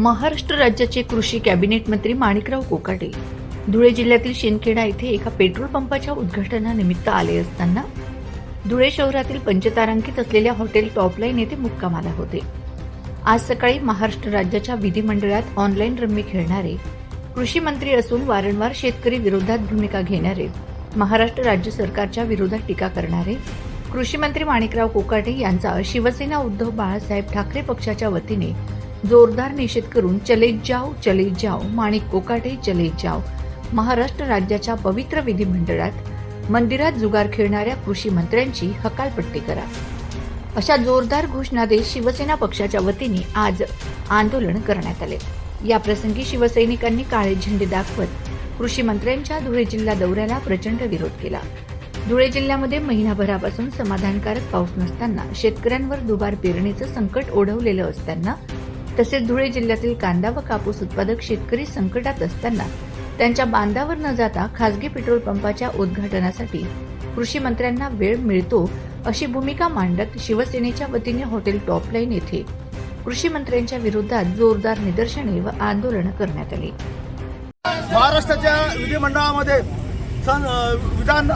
महाराष्ट्र राज्याचे कृषी कॅबिनेट मंत्री माणिकराव कोकाटे. धुळे जिल्ह्यातील शिंदखेडा येथे एका पेट्रोल पंपाच्या उद्घाटनानिमित्त आले असताना धुळे शहरातील पंचतारांकित असलेल्या हॉटेल टॉपलाईन येथे मुक्कामाला होते. आज सकाळी महाराष्ट्र राज्याच्या विधिमंडळात ऑनलाईन रम्मी खेळणारे कृषी मंत्री असून वारंवार शेतकरी विरोधात भूमिका घेणारे महाराष्ट्र राज्य सरकारच्या विरोधात टीका करणारे कृषी मंत्री माणिकराव कोकाटे यांचा शिवसेना उद्धव बाळासाहेब ठाकरे पक्षाच्या वतीने जोरदार निषेध करून चले जाओ चले जाओ माणिक कोकाटे चले जाओ. महाराष्ट्र राज्याच्या पवित्र विधिमंडळात मंदिरात जुगार खेळणाऱ्या कृषी मंत्र्यांची हकालपट्टी करा. अशा जोरदार घोषणा देत शिवसेना पक्षाच्या वतीने आज आंदोलन करण्यात आले. या प्रसंगी शिवसैनिकांनी काळे झेंडे दाखवत कृषी मंत्र्यांच्या धुळे जिल्हा दौऱ्याला प्रचंड विरोध केला. धुळे जिल्ह्यामध्ये महिनाभरापासून समाधानकारक पाऊस नसताना शेतकऱ्यांवर दुबार पेरणीचं संकट ओढवलेलं असताना तसेच धुळे जिल्ह्यातील कांदा व कापूस उत्पादक शेतकरी संकटात असताना त्यांच्या बांधावर न जाता खासगी पेट्रोल पंपाच्या उद्घाटनासाठी कृषी मंत्र्यांना वेळ मिळतो अशी भूमिका मांडत शिवसेनेच्या वतीने हॉटेल टॉपलाईन येथे कृषी मंत्र्यांच्या विरोधात जोरदार निदर्शने व आंदोलन करण्यात आली. महाराष्ट्राच्या विधिमंडळामध्ये विधान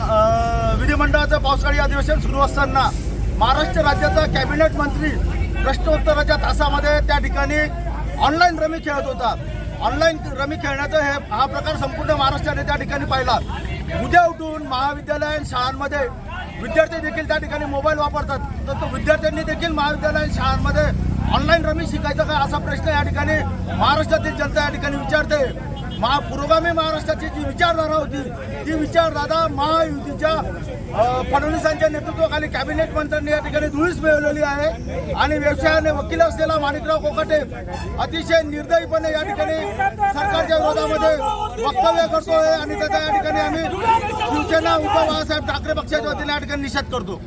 विधिमंडळाचं पावसाळी अधिवेशन सुरू असताना महाराष्ट्र राज्याचा कॅबिनेट मंत्री प्रश्नोत्तराच्या तासामध्ये त्या ठिकाणी ऑनलाईन रमी खेळत होता. ऑनलाईन रमी खेळण्याचा हे हा प्रकार संपूर्ण महाराष्ट्राने त्या ठिकाणी पाहिला. उद्या उठून महाविद्यालय शाळांमध्ये विद्यार्थी देखील त्या ठिकाणी मोबाईल वापरतात. तर तो विद्यार्थ्यांनी देखील महाविद्यालय शाळांमध्ये ऑनलाईन रमी शिकायचं का असा प्रश्न या ठिकाणी महाराष्ट्रातील जनता या ठिकाणी विचारते. महा पुरोगामी महाराष्ट्राची जी विचारधारा होती ती विचारधारा महायुतीच्या फडणवीसांच्या नेतृत्वाखाली कॅबिनेट मंत्र्यांनी या ठिकाणी धुळीस मिळवलेली आहे. आणि व्यवसायाने वकील असलेला माणिकराव कोकाटे अतिशय निर्दयीपणे या ठिकाणी सरकारच्या विरोधामध्ये वक्तव्य करतोय आणि त्याचा या ठिकाणी आम्ही शिवसेना उद्धव बाळासाहेब ठाकरे पक्षाच्या वतीने या ठिकाणी निषेध करतो.